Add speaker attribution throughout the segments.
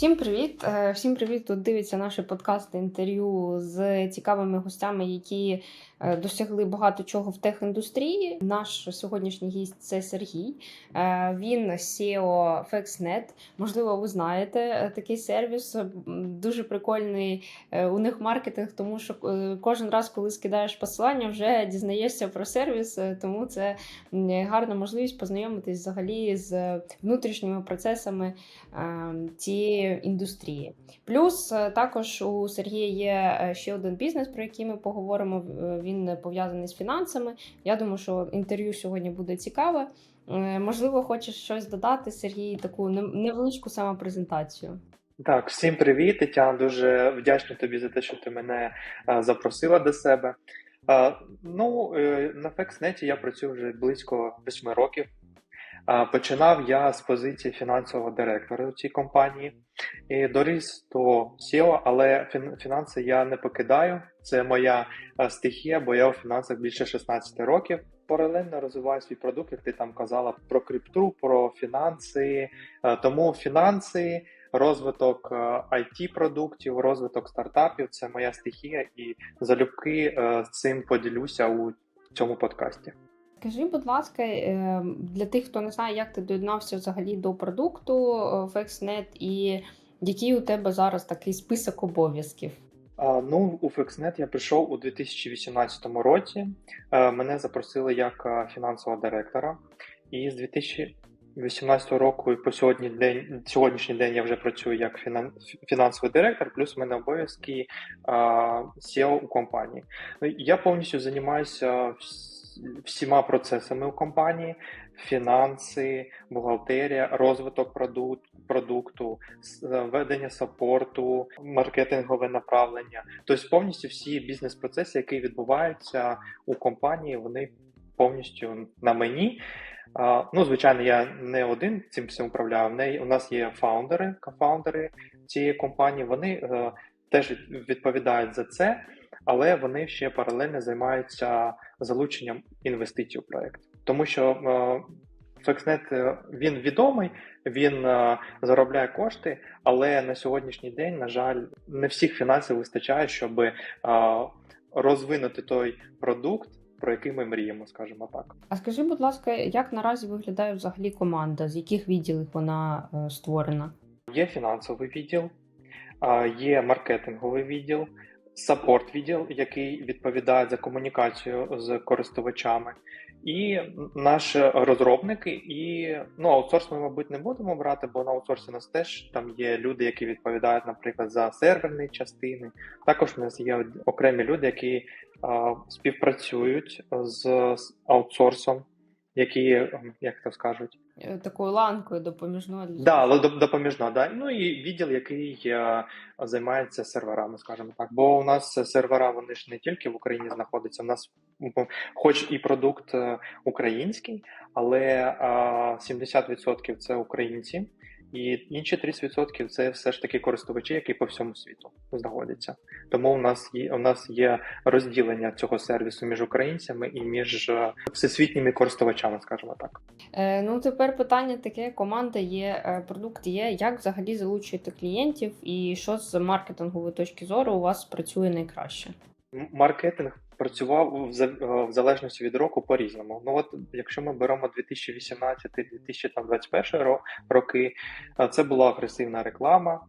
Speaker 1: Всім привіт! Е, Всім привіт! Тут дивиться наші подкасти інтерв'ю з цікавими гостями, які е, досягли багато чого в техіндустрії. Наш сьогоднішній гість це Сергій. Е, Він SEO FexNet. Можливо, ви знаєте такий сервіс. Дуже прикольний у них маркетинг, тому що кожен раз, коли скидаєш посилання, вже дізнаєшся про сервіс, тому це гарна можливість познайомитись взагалі з внутрішніми процесами цієї індустрії. Плюс е, також у Сергія є е, ще один бізнес, про який ми поговоримо. Е, Він пов'язаний з фінансами. Я думаю, що інтерв'ю сьогодні буде цікаве. Можливо, хочеш щось додати, Сергій, таку нев- невеличку самопрезентацію.
Speaker 2: Так, всім привіт, Тетяна. Дуже вдячний тобі за те, що ти мене запросила до себе. Ну, на FexNet я працюю вже близько восьми років. Е, Починав я з позиції фінансового директора у цій компанії і доріс до SEO, але фін- фінанси я не покидаю. Це моя е, стихія, бо я у фінансах більше 16 років. Паралельно розвиваю свій продукт, як ти там казала, про крипту, про фінанси. Е, Тому фінанси, розвиток it продуктів, розвиток стартапів це моя стихія, і залюбки е, цим поділюся у цьому подкасті.
Speaker 1: Скажи, будь ласка, е, для тих, хто не знає, як ти доєднався взагалі до продукту е, FexNet і який у тебе зараз такий список обов'язків?
Speaker 2: Ну, у FlexNet я прийшов у 2018 році. Е, Мене запросили як е, фінансового директора, і з 2018 року і по сьогодні день, сьогоднішній день я вже працюю як фінан, фінансовий директор, плюс у мене обов'язки SEO у компанії. Ну, Я повністю займаюся всіма процесами у компанії: фінанси, бухгалтерія, розвиток продукту, е, ведення саппорту, маркетингове направлення. Тобто повністю всі бізнес-процеси, які відбуваються у компанії, вони повністю на мені. Ну, звичайно, я не один цим всім управляю. У нас є фаундери, кофаундери цієї компанії. Вони е, теж відповідають за це, але вони ще паралельно займаються залученням інвестицій у проект. Тому що FlexNet, е, він відомий, він е, заробляє кошти, але на сьогоднішній день, на жаль, не всіх фінансів вистачає, щоб е, розвинути той продукт, про який ми мріємо, скажімо так.
Speaker 1: А скажи, будь ласка, як наразі виглядає взагалі команда? З яких відділів вона е, створена?
Speaker 2: Є фінансовий відділ, є маркетинговий відділ, саппорт відділ, який відповідає за комунікацію з користувачами, і наші розробники. І ну, аутсорс ми, мабуть, не будемо брати, бо на аутсорсі у нас теж там є люди, які відповідають, наприклад, за серверні частини. Також у нас є окремі люди, які а, співпрацюють з, аутсорсом, які, ем, як то скажуть,
Speaker 1: Такою ланкою допоміжною для
Speaker 2: Да, допоміжна, да. Ну і відділ, який е, займається серверами, скажімо так. Бо у нас сервера вони ж не тільки в Україні знаходяться. У нас хоч і продукт е, український, але е, 70% це українці, і інші 30% це все ж таки користувачі, які по всьому світу знаходяться. Тому у нас є у нас є розділення цього сервісу між українцями і між е, всесвітніми користувачами, скажімо так.
Speaker 1: Е, Ну, тепер питання таке: команда є, е, продукт є. Як взагалі залучуєте клієнтів, і що з маркетингової точки зору у вас працює найкраще?
Speaker 2: Маркетинг працював е, в залежності від року по-різному. Ну от якщо ми беремо 2018-2021 роки, е, це була агресивна реклама.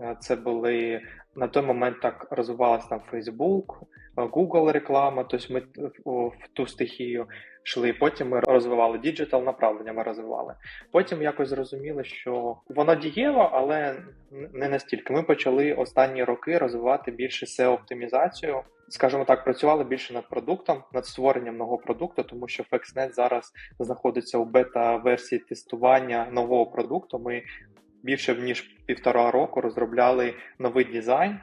Speaker 2: е, Це були на той момент так розвивалася там Facebook, Google реклама. Тобто ми в ту стихію йшли. Потім ми розвивали діджитал направлення. Ми розвивали. Потім якось зрозуміли, що воно дієво, але не настільки. Ми почали останні роки розвивати більше SEO-оптимізацію. Скажімо так, працювали більше над продуктом, над створенням нового продукту, тому що FlexNet зараз знаходиться у бета-версії тестування нового продукту. Ми більше ніж півтора року розробляли новий дизайн.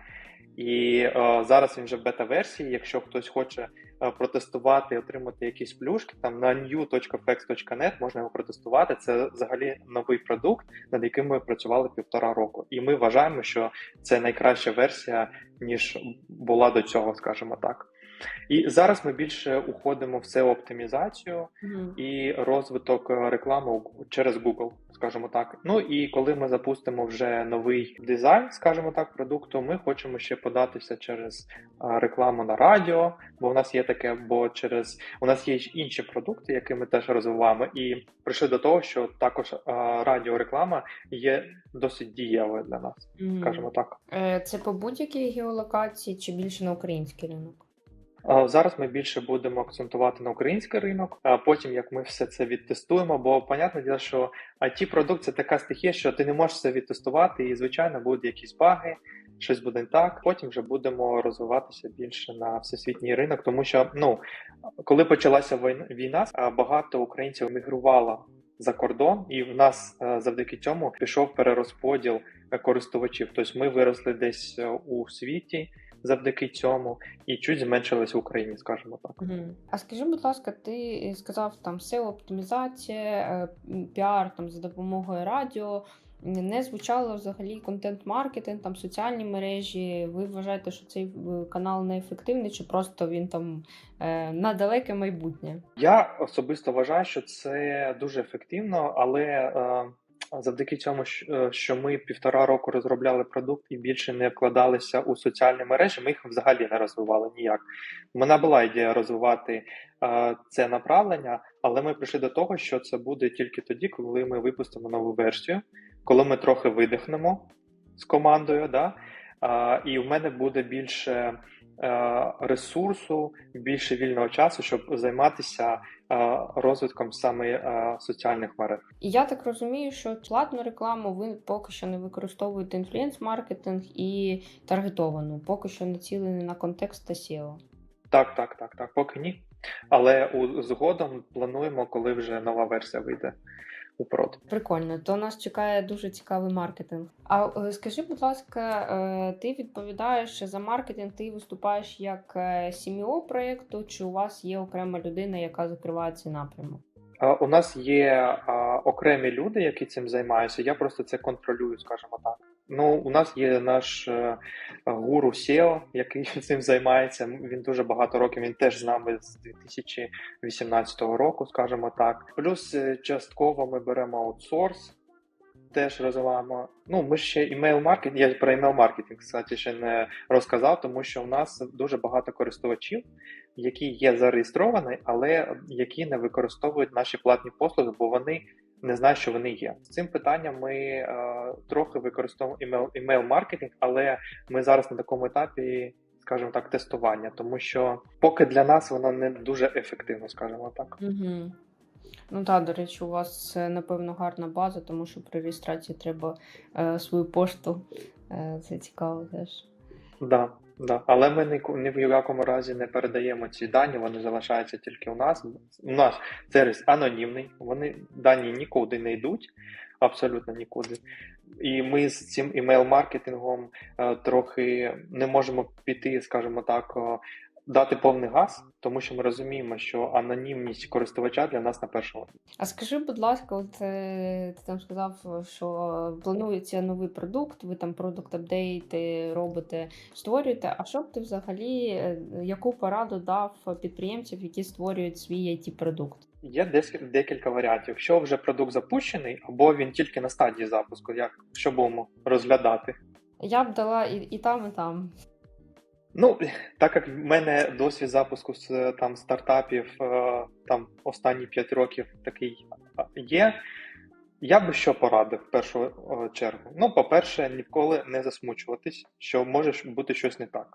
Speaker 2: І е, зараз він вже в бета-версії. Якщо хтось хоче е, протестувати отримати якісь плюшки, там на new.fex.net можна його протестувати. Це взагалі новий продукт, над яким ми працювали півтора року. І ми вважаємо, що це найкраща версія, ніж була до цього, скажімо так. І зараз ми більше уходимо в SEO оптимізацію
Speaker 1: Мгм.
Speaker 2: і розвиток е, реклами через Google, скажімо так. Ну і коли ми запустимо вже новий дизайн, скажімо так, продукту, ми хочемо ще податися через е, рекламу на радіо, бо в нас є таке, бо через у нас є інші продукти, які ми теж розвиваємо, і прийшли до того, що також е, радіореклама є досить дієвою для нас,
Speaker 1: Мгм.
Speaker 2: скажімо так.
Speaker 1: Це по будь-якій геолокації чи більше на український ринок?
Speaker 2: Зараз ми більше будемо акцентувати на український ринок, а потім як ми все це відтестуємо, бо понятне діло, що it продукт це така стихія, що ти не можеш все відтестувати, і звичайно будуть якісь баги, щось буде не так. Потім вже будемо розвиватися більше на всесвітній ринок, тому що ну коли почалася війна- багато українців емігрувало за кордон, і в нас е, завдяки цьому пішов перерозподіл е, користувачів. Тобто ми виросли десь е, у світі завдяки цьому і чуть зменшились в Україні, скажімо так.
Speaker 1: Мгм. А скажи, будь ласка, ти сказав там SEO оптимізація, е, піар там за допомогою радіо. Не звучало взагалі контент-маркетинг, там соціальні мережі. Ви вважаєте, що цей е, канал неефективний, чи просто він там е, на далеке майбутнє?
Speaker 2: Я особисто вважаю, що це дуже ефективно, але завдяки цьому, е, що ми півтора року розробляли продукт і більше не вкладалися у соціальні мережі, ми їх взагалі не розвивали ніяк. Мене була ідея розвивати е, це направлення, але ми прийшли до того, що це буде тільки тоді, коли ми випустимо нову версію, коли ми трохи видихнемо з командою. Да? І в мене буде більше ресурсу, більше вільного часу, щоб займатися е, розвитком саме е, соціальних мереж.
Speaker 1: І я так розумію, що платну рекламу ви поки що не використовуєте інфлюенс-маркетинг і таргетовану, поки що націлені на контекст та SEO.
Speaker 2: Так, так, так, так, поки ні. Але у згодом плануємо, коли вже нова версія вийде у прод.
Speaker 1: Прикольно, то нас чекає дуже цікавий маркетинг. А е, скажи, будь ласка, е, ти відповідаєш за маркетинг, ти виступаєш як е, CMO проєкту, чи у вас є окрема людина, яка закриває цей напрямок?
Speaker 2: У нас є окремі люди, які цим займаються. Я просто це контролюю, скажімо так. Ну, у нас є наш е, гуру SEO, який цим займається. Він дуже багато років. Він теж з нами з 2018 року, скажімо так. Плюс е, частково ми беремо аутсорс. Теж розвиваємо. Ну, ми ще імейл маркетинг. Я про імейл маркетинг, кстати, ще не розказав, тому що у нас дуже багато користувачів, які є зареєстровані, але які не використовують наші платні послуги, бо вони не знають, що вони є. З цим питанням ми е, трохи використовуємо імейл, імейл маркетинг, але ми зараз на такому етапі, скажімо так, тестування, тому що поки для нас воно не дуже ефективно, скажімо так.
Speaker 1: Угу. Ну так, до речі, у вас напевно гарна база, тому що при реєстрації треба е, свою пошту. Е, це цікаво теж.
Speaker 2: Да, да. Але ми ні, ні в якому разі не передаємо ці дані, вони залишаються тільки у нас. У нас сервіс анонімний, вони дані нікуди не йдуть, абсолютно нікуди. І ми з цим імейл-маркетингом е, трохи не можемо піти, скажімо так, е, дати повний газ, тому що ми розуміємо, що анонімність користувача для нас на першому.
Speaker 1: А скажи, будь ласка, от е, ти там сказав, що планується новий продукт, ви там продукт апдейти робите, створюєте. А що б ти взагалі, е, яку пораду дав підприємців, які створюють свій it продукт
Speaker 2: Є десь декілька варіантів. Якщо вже продукт запущений, або він тільки на стадії запуску, як що будемо розглядати.
Speaker 1: Я б дала і, і там, і там.
Speaker 2: Ну, так як в мене досвід запуску з там стартапів е, там останні 5 років такий є. Я би що порадив в першу е, чергу. Ну, по-перше, ніколи не засмучуватись, що може бути щось не так.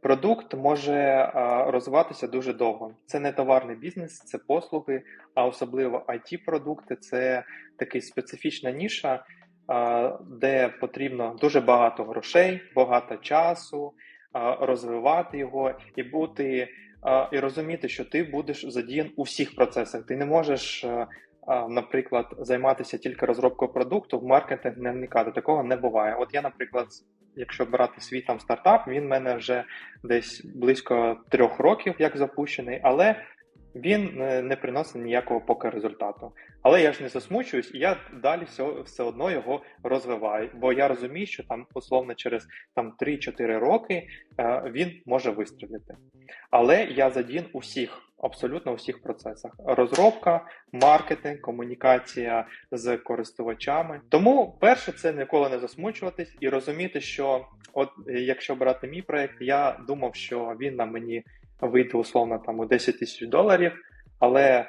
Speaker 2: Продукт може е, розвиватися дуже довго. Це не товарний бізнес, це послуги, а особливо it продукти це така специфічна ніша, де потрібно дуже багато грошей, багато часу розвивати його і бути і розуміти, що ти будеш задіян у всіх процесах. Ти не можеш, наприклад, займатися тільки розробкою продукту, в маркетинг не вникати. Такого не буває. От я, наприклад, якщо брати свій там стартап, він в мене вже десь близько трьох років як запущений, але він е, не приносить ніякого поки результату. Але я ж не засмучуюсь, і я далі все, все одно його розвиваю. Бо я розумію, що там условно через там 3-4 роки е, він може вистрілити. Але я задін у всіх, абсолютно у всіх процесах: розробка, маркетинг, комунікація з користувачами. Тому перше, це ніколи не засмучуватись і розуміти, що от якщо брати мій проект, я думав, що він на мені вийде условно там у 10 тисяч доларів, але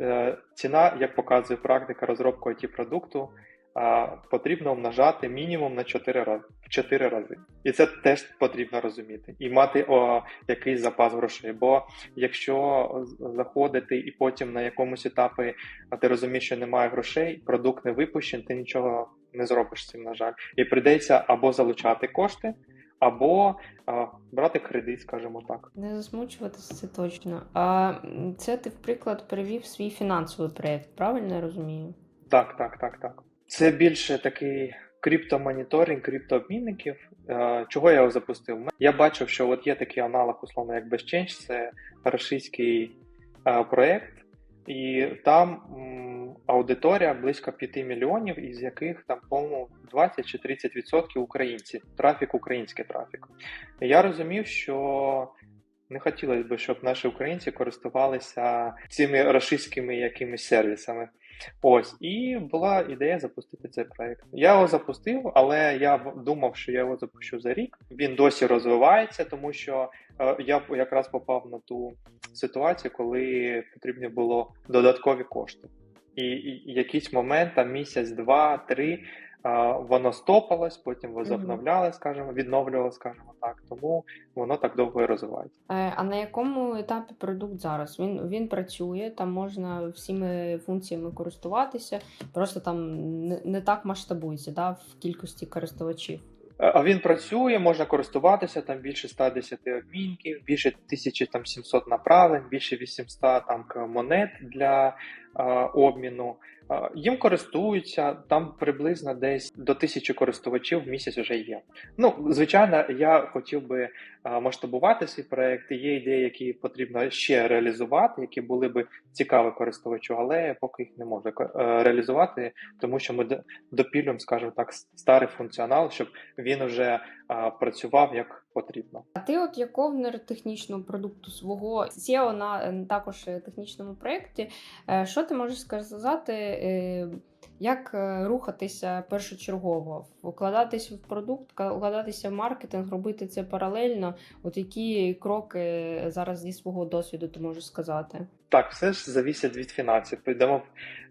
Speaker 2: е, ціна, як показує практика розробки it продукту, е, потрібно умножати мінімум на 4 рази, 4 рази. І це теж потрібно розуміти і мати о, якийсь запас грошей. Бо якщо заходити і потім на якомусь етапі ти розумієш, що немає грошей, продукт не випущений, ти нічого не зробиш з цим, на жаль. І прийдеться або залучати кошти або а, брати кредит, скажімо так.
Speaker 1: Не засмучуватися це точно. А це ти, в приклад, перевів свій фінансовий проєкт, правильно я розумію?
Speaker 2: Так, так, так, так. Це більше такий криптомоніторинг, криптообмінників. Чого я його запустив? Я бачив, що от є такий аналог, условно, як BestChange, це російський проєкт, і там аудиторія близько 5 мільйонів, із яких там, по-моєму, 20 чи 30% відсотків українці, трафік, український трафік. Я розумів, що не хотілося б, щоб наші українці користувалися цими рашистськими якимись сервісами. Ось, і була ідея запустити цей проект. Я його запустив, але я думав, що я його запущу за рік. Він досі розвивається, тому що е, я якраз попав на ту ситуацію, коли потрібні було додаткові кошти. І, і якийсь момент, там місяць, два, три, а, воно стопалось, потім возобновлялось, скажімо, відновлювалось, скажімо так. Тому воно так довго і розвивається.
Speaker 1: Е, А на якому етапі продукт зараз? Він, він працює, там можна всіми функціями користуватися, просто там не, не так масштабується да, в кількості користувачів.
Speaker 2: Е, А він працює, можна користуватися, там більше 110 обмінків, більше 1700 направлень, більше 800 там монет для обміну. Їм користуються, там приблизно десь до тисячі користувачів в місяць вже є. Ну, звичайно, я хотів би масштабувати свій проект. Є ідеї, які потрібно ще реалізувати, які були би цікаві користувачу, але я поки їх не можу е, реалізувати, тому що ми допілюємо, скажімо так, старий функціонал, щоб він вже працював як потрібно.
Speaker 1: А ти, от як ковнер технічного продукту свого SEO на е, також е, технічному проєкті, е, що ти можеш сказати, як рухатися першочергово, вкладатися в продукт, вкладатися в маркетинг, робити це паралельно? От які кроки зараз зі свого досвіду ти можеш сказати?
Speaker 2: Так, все ж завісить від фінансів. Підемо,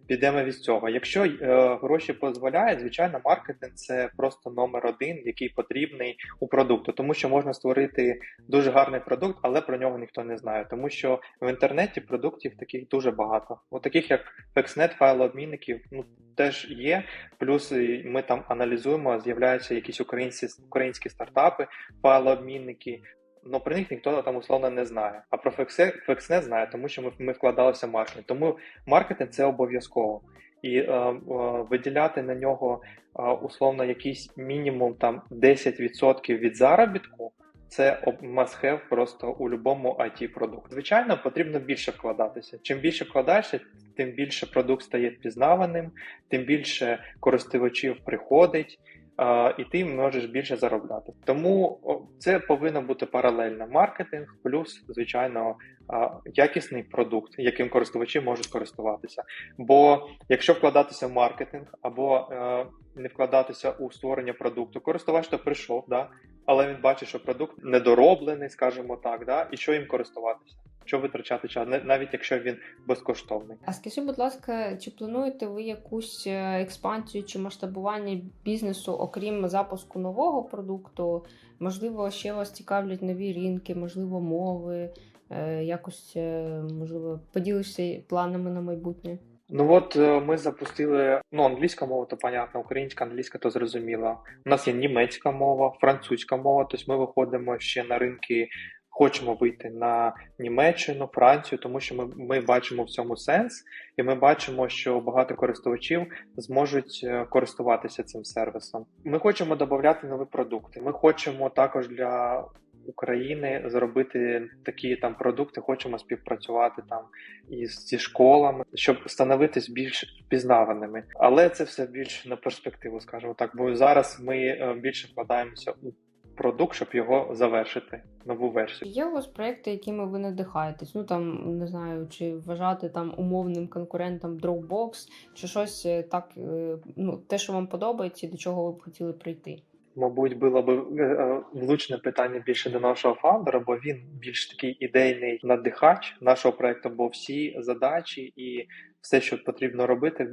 Speaker 2: підемо від цього. Якщо е, гроші дозволяють, звичайно, маркетинг це просто номер один, який потрібний у продукту, тому що можна створити дуже гарний продукт, але про нього ніхто не знає. Тому що в інтернеті продуктів таких дуже багато. От таких як FexNet, файлообмінників, ну теж є. Плюс ми там аналізуємо, з'являються якісь українські українські стартапи, файлообмінники. Ну про них ніхто там условно не знає. А про Фексе- FexNet знає, тому що ми, ми вкладалися в маркетинг. Тому маркетинг це обов'язково. І е, е, виділяти на нього е, условно якийсь мінімум там 10% від заробітку. Це have просто у будь-якому it продукт. Звичайно, потрібно більше вкладатися. Чим більше вкладаєшся, тим більше продукт стає впізнаваним, тим більше користувачів приходить, і ти можеш більше заробляти. Тому це повинно бути паралельно маркетинг, плюс, звичайно, якісний продукт, яким користувачі можуть користуватися. Бо якщо вкладатися в маркетинг або е, не вкладатися у створення продукту, користувач то прийшов, да, але він бачить, що продукт недороблений, скажімо так, да, і що їм користуватися. Що витрачати час, навіть якщо він безкоштовний.
Speaker 1: А скажи, будь ласка, чи плануєте ви якусь е, експансію чи масштабування бізнесу, окрім запуску нового продукту? Можливо, ще вас цікавлять нові ринки, можливо, мови, е, якось, е, можливо, поділишся планами на майбутнє?
Speaker 2: Ну от ми запустили ну, англійська мова, то понятно, українська, англійська, то зрозуміло. У нас є німецька мова, французька мова, тобто ми виходимо ще на ринки, хочемо вийти на Німеччину, Францію, тому що ми, ми бачимо в цьому сенс, і ми бачимо, що багато користувачів зможуть е, користуватися цим сервісом. Ми хочемо додати нові продукти. Ми хочемо також для України зробити такі там продукти, хочемо співпрацювати там із зі школами, щоб становитись більш впізнаваними. Але це все більш на перспективу, скажімо так. Бо зараз ми е, більше вкладаємося у продукт, щоб його завершити, нову версію.
Speaker 1: Є у вас проекти, якими ви надихаєтесь? Ну там не знаю, чи вважати там умовним конкурентом Dropbox, чи щось е, так, е, ну те, що вам подобається, до чого ви б хотіли прийти.
Speaker 2: Мабуть, було б е, влучне питання більше до нашого фаундера, бо він більш такий ідейний надихач нашого проекту, бо всі задачі і все, що потрібно робити,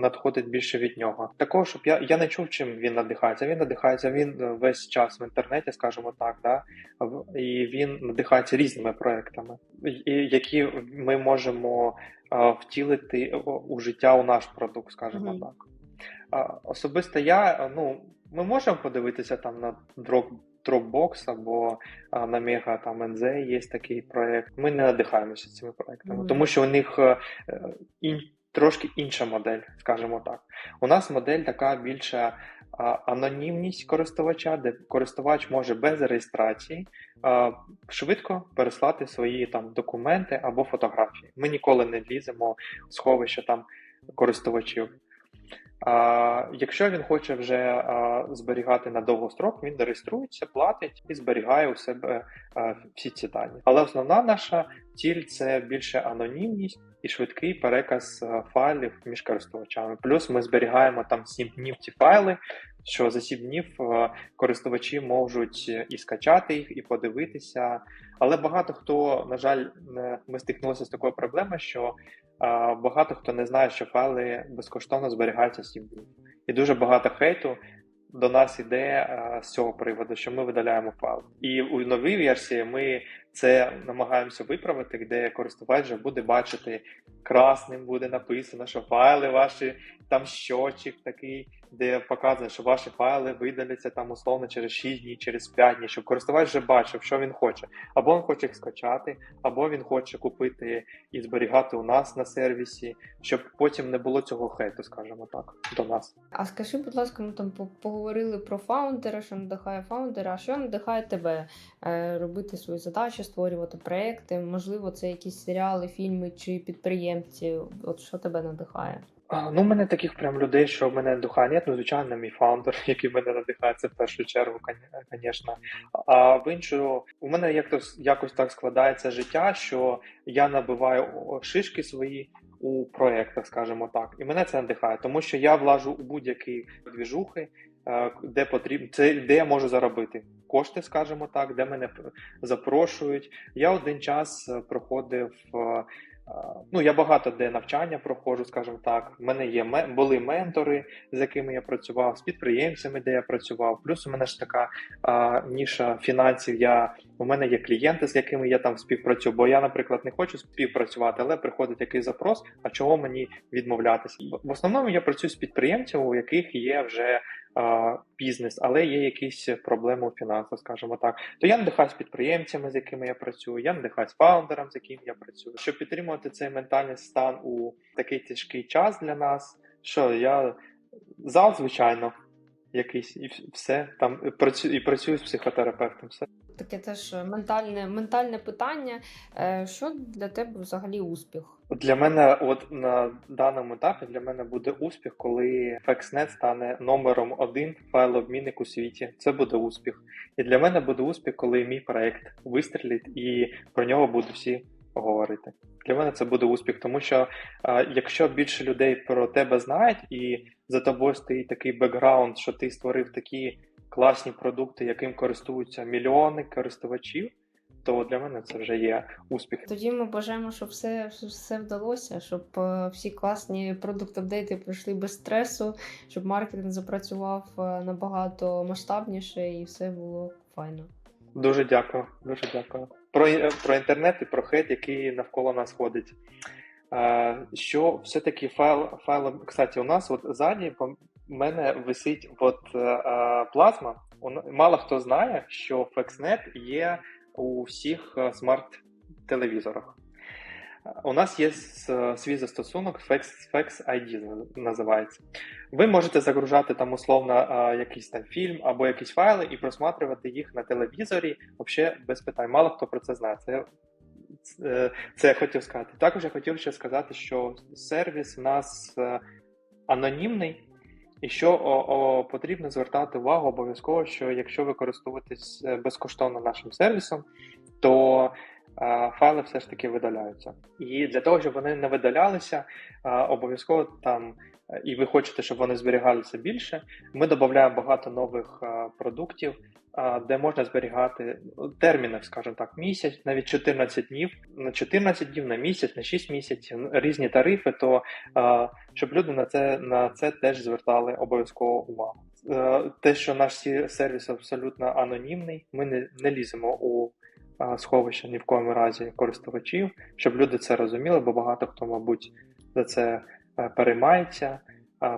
Speaker 2: надходить більше від нього. Також щоб я, я не чув, чим він надихається. Він надихається він е, весь час в інтернеті, скажімо так, да? І він надихається різними проектами, які ми можемо е, втілити у- життя у наш продукт, скажімо
Speaker 1: Мгм.
Speaker 2: так. Особисто я, ну, ми можемо подивитися там на Drop, Dropbox або на Mega там NZ є такий проект. Ми не надихаємося цими проектами,
Speaker 1: Мгм.
Speaker 2: тому що у них е, ін, трошки інша модель, скажімо так. У нас модель така більша анонімність користувача, де користувач може без реєстрації швидко переслати свої там документи або фотографії. Ми ніколи не ліземо в сховище там користувачів. А, якщо він хоче вже а, зберігати на довгострок, він реєструється, платить і зберігає у себе а, всі ці дані. Але основна наша ціль це більше анонімність і швидкий переказ файлів між користувачами. Плюс ми зберігаємо там 7 днів ці файли, що за 7 днів користувачі можуть і скачати їх, і подивитися. Але багато хто, на жаль, ми стикнулися з такою проблемою, що багато хто не знає, що файли безкоштовно зберігаються 7 днів. І дуже багато хейту до нас іде а, з цього приводу, що ми видаляємо файл. І у новій версії ми це намагаємося виправити, де користувач вже буде бачити красним, буде написано, що файли ваші там щочик такий, де показує, що ваші файли видаляться там условно через 6 днів, через 5 днів, щоб користувач вже бачив, що він хоче. Або він хоче їх скачати, або він хоче купити і зберігати у нас на сервісі, щоб потім не було цього хейту, скажімо так, до нас.
Speaker 1: А скажи, будь ласка, ми там по- поговорили про фаундера, що надихає фаундера, а що надихає тебе е, робити свої задачі, створювати проекти? Можливо, це якісь серіали, фільми чи підприємці. От що тебе надихає?
Speaker 2: Ну, у мене таких прям людей, що мене надихає. Ні, ну, звичайно, мій фаундер, який мене надихає, це в першу чергу, звісно. А в іншу, у мене якось, якось так складається життя, що я набиваю шишки свої у проєктах, скажімо так. І мене це надихає, тому що я влажу у будь-які двіжухи, де потрібно, це де я можу заробити кошти, скажімо так, де мене запрошують. Я один час е, проходив. е, Ну, я багато де навчання проходжу, скажімо так. У мене є були ментори, з якими я працював, з підприємцями, де я працював. Плюс у мене ж така а, ніша фінансів. Я у мене є клієнти, з якими я там співпрацюю. Бо я, наприклад, не хочу співпрацювати, але приходить якийсь запрос. А чого мені відмовлятися? В основному я працюю з підприємцями, у яких є вже бізнес, але є якісь проблеми у фінансах, скажімо так. То я надихаюсь підприємцями, з якими я працюю, я надихаюсь фаундерам, з яким я працюю. Щоб підтримувати цей ментальний стан у такий тяжкий час для нас, що я зал, звичайно, якийсь, і все там і працюю і працюю з психотерапевтом. Все.
Speaker 1: Таке теж ментальне, ментальне питання. Е, Що для тебе взагалі успіх?
Speaker 2: Для мене, от на даному етапі, для мене буде успіх, коли FXNet стане номером один файлообмінник у світі. Це буде успіх. І для мене буде успіх, коли мій проект вистрілить і про нього будуть всі говорити. Для мене це буде успіх, тому що а, якщо більше людей про тебе знають, і за тобою стоїть такий бекграунд, що ти створив такі класні продукти, яким користуються мільйони користувачів, то для мене це вже є успіх.
Speaker 1: Тоді ми бажаємо, щоб все, все вдалося, щоб е, всі класні продукт-апдейти пройшли без стресу, щоб маркетинг запрацював е, набагато масштабніше і все було файно.
Speaker 2: Дуже дякую, дуже дякую. Про, про інтернет і про хейт, який навколо нас ходить. Що все-таки файл, файл, кстати, у нас от ззаді по мене висить от, е, е, плазма. Мало хто знає, що FlexNet є у всіх е, смарт-телевізорах. У нас є свій застосунок Fex, Fex ID називається. Ви можете загружати там условно якийсь там фільм або якісь файли і просматривати їх на телевізорі взагалі без питань. Мало хто про це знає. Це, це, це я хотів сказати. Також я хотів ще сказати, що сервіс у нас е, анонімний. І що о, о, потрібно звертати увагу обов'язково, що якщо ви користуєтесь е, безкоштовно нашим сервісом, то е, файли все ж таки видаляються. І для того, щоб вони не видалялися, обов'язково там, і ви хочете, щоб вони зберігалися більше, ми додаємо багато нових продуктів, де можна зберігати ну, терміни, скажімо так, місяць, навіть 14 днів, на 14 днів, на місяць, на 6 місяців, різні тарифи, то щоб люди на це на це теж звертали обов'язково увагу. Е, Те, що наш сервіс абсолютно анонімний, ми не, не ліземо у сховище ні в коєму разі користувачів, щоб люди це розуміли, бо багато хто, мабуть, за це е, переймається,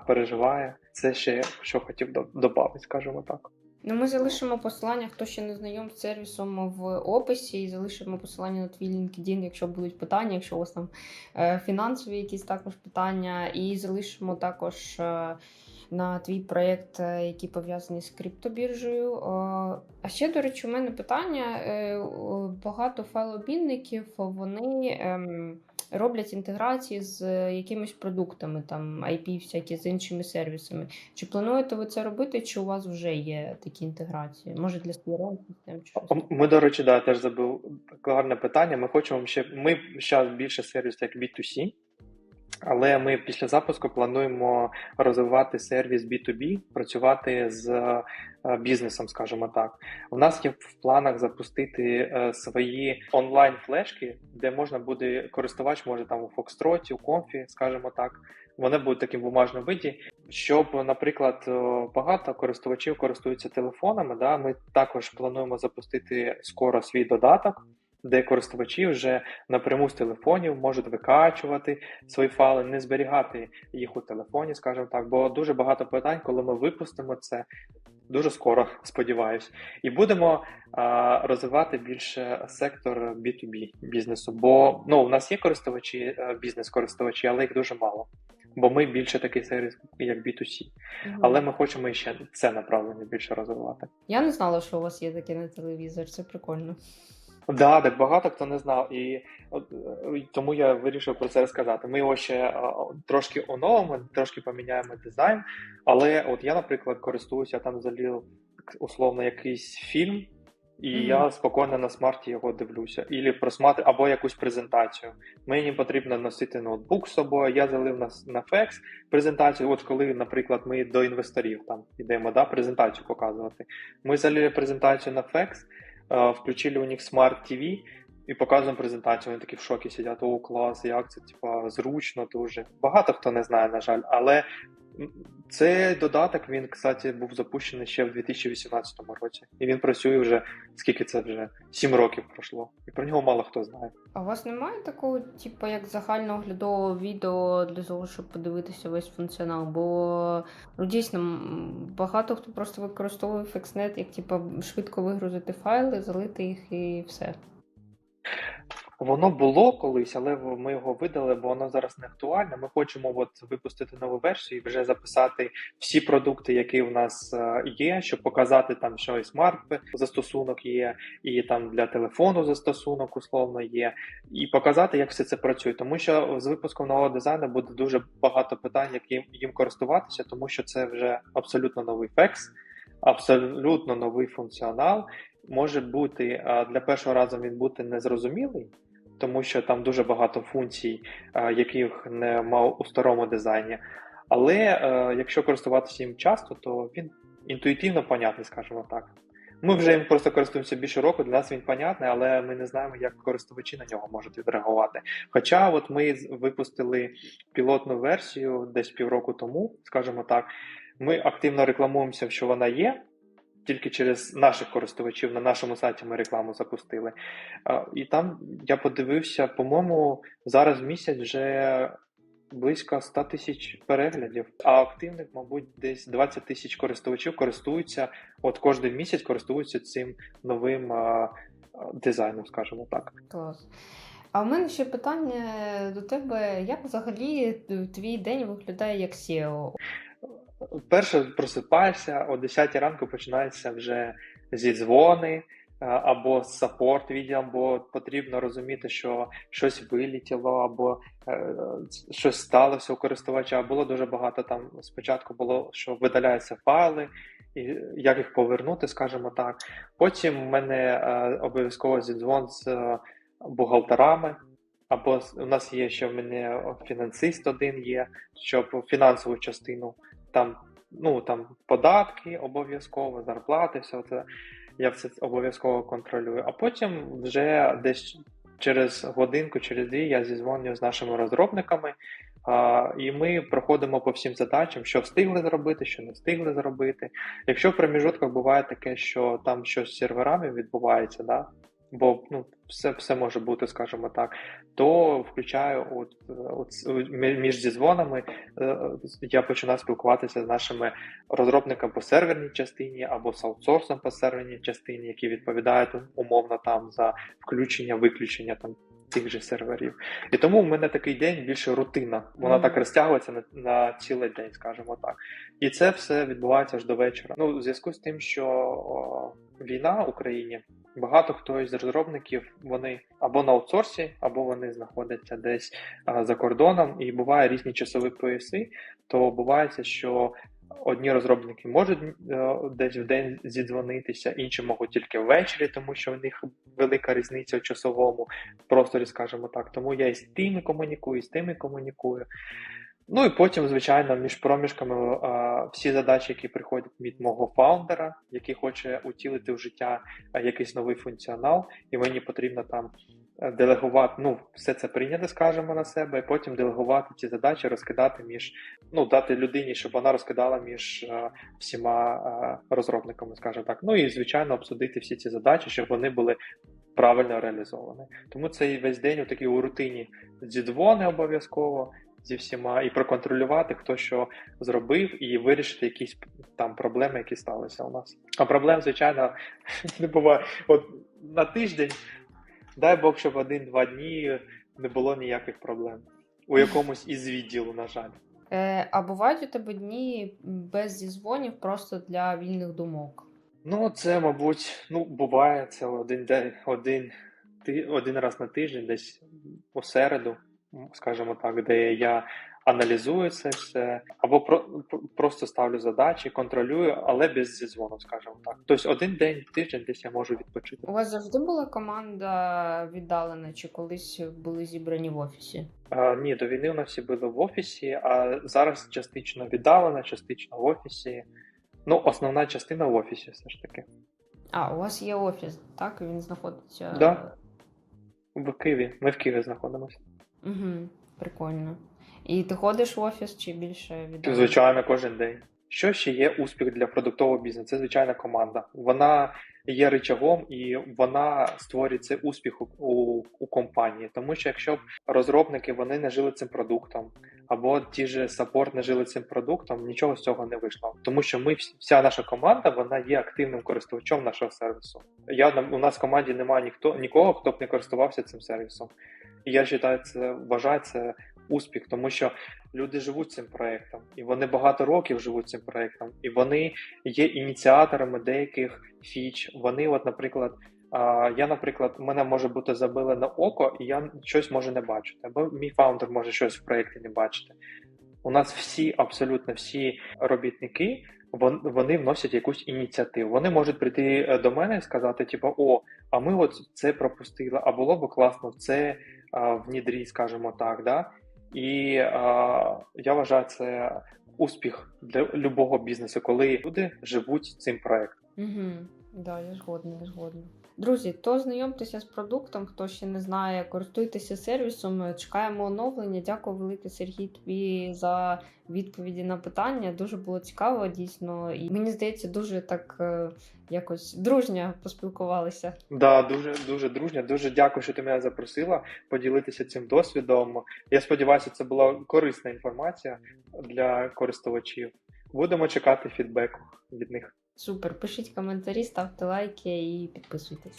Speaker 2: переживає. Це ще що хотів додати, скажімо так.
Speaker 1: Ну, ми залишимо посилання, хто ще не знайом з сервісом в описі, і залишимо посилання на твій LinkedIn, якщо будуть питання, якщо у вас там е, фінансові якісь також питання, і залишимо також е, на твій проєкт, е, який пов'язаний з криптобіржею. Е, а ще, до речі, у мене питання: е, багато файлообмінників вони. ем, Роблять інтеграції з якимись продуктами, там IP, всякі з іншими сервісами. Чи плануєте ви це робити, чи у вас вже є такі інтеграції? Може для CRM систем?
Speaker 2: Ми, до речі, да, теж забув гарне питання. Ми хочемо ще. Ми зараз більше сервіс як B2C, але ми після запуску плануємо розвивати сервіс B2B, працювати з е, бізнесом, скажімо так. У нас є в планах запустити е, свої онлайн-флешки, де можна буде користувач може там у Фокстроті, у Комфі, скажімо так. Вони будуть в такому бумажному виді, щоб, наприклад, е, багато користувачів користуються телефонами. Да, ми також плануємо запустити скоро свій додаток, де користувачі вже напряму з телефонів можуть викачувати свої файли, не зберігати їх у телефоні, скажімо так. Бо дуже багато питань, коли ми випустимо це дуже скоро, сподіваюсь, і будемо а, розвивати більше сектор B2B бізнесу. Бо ну, у нас є користувачі, е, бізнес-користувачі, але їх дуже мало. Бо ми більше такий сервіс, як B2C.
Speaker 1: Мгм.
Speaker 2: Але ми хочемо ще це направлення більше розвивати.
Speaker 1: Я не знала, що у вас є таке на телевізор, це прикольно.
Speaker 2: Да, так багато хто не знав, і от, е, тому я вирішив про це розказати. Ми його ще е, трошки оновимо, трошки поміняємо дизайн. Але от я, наприклад, користуюся там залів условно якийсь фільм, і
Speaker 1: Мгм.
Speaker 2: я спокійно на смарті його дивлюся, Ілі просматр або якусь презентацію. Мені потрібно носити ноутбук з собою. Я залив на, на FX презентацію. От коли, наприклад, ми до інвесторів там йдемо, да, презентацію показувати. Ми залили презентацію на е, включили у них Smart TV і показуємо презентацію. Вони такі в шокі сидять. О, клас, як це типа зручно дуже. Багато хто не знає, на жаль, але цей додаток він, кстати, був запущений ще в 2018 році. І він працює вже скільки це вже 7 років пройшло. І про нього мало хто знає.
Speaker 1: А у вас немає такого, типу, як загальнооглядового відео для того, щоб подивитися весь функціонал? Бо ну, дійсно багато хто просто використовує FXNet, як типу, швидко вигрузити файли, залити їх і все.
Speaker 2: Воно було колись, але ми його видали, бо воно зараз не актуальне. Ми хочемо от випустити нову версію і вже записати всі продукти, які в нас е, є, щоб показати там, що і смарт застосунок є, і там для телефону застосунок условно є, і показати, як все це працює. Тому що з випуском нового дизайну буде дуже багато питань, яким їм користуватися, тому що це вже абсолютно новий фекс, абсолютно новий функціонал. Може бути для першого разу він бути незрозумілий, тому що там дуже багато функцій, яких не мав у старому дизайні. Але е, якщо користуватися їм часто, то він інтуїтивно понятний, скажімо так. Ми вже їм просто користуємося більше року, для нас він понятний, але ми не знаємо, як користувачі на нього можуть відреагувати. Хоча, от ми випустили пілотну версію десь півроку тому, скажімо так, ми активно рекламуємося, що вона є. Тільки через наших користувачів на нашому сайті ми рекламу запустили. І там я подивився, по-моєму, зараз в місяць вже близько 100 тисяч переглядів, а активних, мабуть, десь 20 тисяч користувачів користуються, от кожен місяць користуються цим новим дизайном, скажімо так.
Speaker 1: Клас. А в мене ще питання до тебе: як взагалі твій день виглядає як SEO?
Speaker 2: Перше просипаєшся о 10 ранку починаються вже зі дзвони або з саппорт відділом, бо потрібно розуміти, що щось вилетіло, або е, щось сталося у користувача. Було дуже багато там. Спочатку було, що видаляються файли, і як їх повернути, скажімо так. Потім в мене е, обов'язково зідзвон з е, бухгалтерами. Або у нас є ще в мене фінансист один є, щоб фінансову частину там, ну там податки обов'язково, зарплати, все це я все обов'язково контролюю. А потім вже десь через годинку, через дві я зізвонюю з нашими розробниками, а, і ми проходимо по всім задачам, що встигли зробити, що не встигли зробити. Якщо в проміжутках буває таке, що там щось з серверами відбувається, да, бо ну, все, все може бути, скажімо так, то включаю от, е, от, між зізвонами е, я починаю спілкуватися з нашими розробниками по серверній частині або з аутсорсом по серверній частині, які відповідають умовно там за включення, виключення там тих же серверів. І тому в мене такий день більше рутина. Вона
Speaker 1: Мгм.
Speaker 2: так розтягується на, на цілий день, скажімо так. І це все відбувається аж до вечора. Ну, в зв'язку з тим, що о, війна в Україні. Багато хто із розробників вони або на аутсорсі, або вони знаходяться десь за кордоном, і буває різні часові пояси. То бувається, що одні розробники можуть е, десь в день зідзвонитися, інші можуть тільки ввечері, тому що в них велика різниця в часовому просторі, скажімо так. Тому я і з тими комунікую, і з тими комунікую. Ну і потім, звичайно, між проміжками а, всі задачі, які приходять від мого фаундера, який хоче утілити в життя а, якийсь новий функціонал, і мені потрібно там е, делегувати, ну, все це прийняти, скажімо, на себе, і потім делегувати ці задачі, розкидати між, ну, дати людині, щоб вона розкидала між е, всіма е, розробниками, скажімо так. Ну і звичайно, обсудити всі ці задачі, щоб вони були правильно реалізовані. Тому цей весь день у такій у рутині зідзвони обов'язково зі всіма і проконтролювати, хто що зробив, і вирішити якісь там проблеми, які сталися у нас. А проблем, звичайно, не буває. От на тиждень, дай Бог, щоб один-два дні не було ніяких проблем. У якомусь із відділу, на жаль.
Speaker 1: Е, а бувають у тебе дні без зізвонів просто для вільних думок.
Speaker 2: Ну, це, мабуть, ну, буває це один день, один, один раз на тиждень, десь у середу, скажімо так, де я аналізую це все, або про, про- просто ставлю задачі, контролюю, але без зізвону, скажімо так. Тобто один день в тиждень десь я можу відпочити.
Speaker 1: У вас завжди була команда віддалена, чи колись були зібрані в офісі?
Speaker 2: А, ні, до війни у нас всі були в офісі, а зараз частично віддалена, частично в офісі. Ну, основна частина в офісі все ж таки.
Speaker 1: А, у вас є офіс, так? Він знаходиться.
Speaker 2: Да. В Києві. Ми в Києві знаходимося.
Speaker 1: Угу, прикольно. І ти ходиш в офіс чи більше від?
Speaker 2: Звичайно, кожен день. Що ще є успіх для продуктового бізнесу? Це звичайна команда. Вона є рычагом і вона створює цей успіх у, у, у компанії. Тому що якщо б розробники вони не жили цим продуктом, або ті ж саппорт не жили цим продуктом, нічого з цього не вийшло. Тому що ми вся наша команда вона є активним користувачем нашого сервісу. Я у нас в команді немає ніхто нікого, хто б не користувався цим сервісом. І я вважаю, це вважаю це успіх, тому що люди живуть цим проектом, і вони багато років живуть цим проектом, і вони є ініціаторами деяких фіч. Вони, от, наприклад, я, наприклад, мене може бути забиле на око, і я щось може не бачити, або мій фаундер може щось в проєкті не бачити. У нас всі, абсолютно всі робітники, вони вносять якусь ініціативу. Вони можуть прийти е, до мене і сказати, типу, о, а ми от це пропустили, а було б класно це а, внідрі, скажімо так. Да? І е, я вважаю це успіх для любого бізнесу, коли люди живуть цим проектом.
Speaker 1: Угу. Да, я згодна, я згодна. Друзі, то знайомтеся з продуктом, хто ще не знає, користуйтеся сервісом. Чекаємо оновлення. Дякую велике, Сергій, тобі за відповіді на питання. Дуже було цікаво, дійсно. І мені здається, дуже так е, якось дружньо поспілкувалися.
Speaker 2: Да, дуже дуже дружня. Дуже дякую, що ти мене запросила поділитися цим досвідом. Я сподіваюся, це була корисна інформація для користувачів. Будемо чекати фідбеку від них.
Speaker 1: Супер, пишіть коментарі, ставте лайки і підписуйтесь.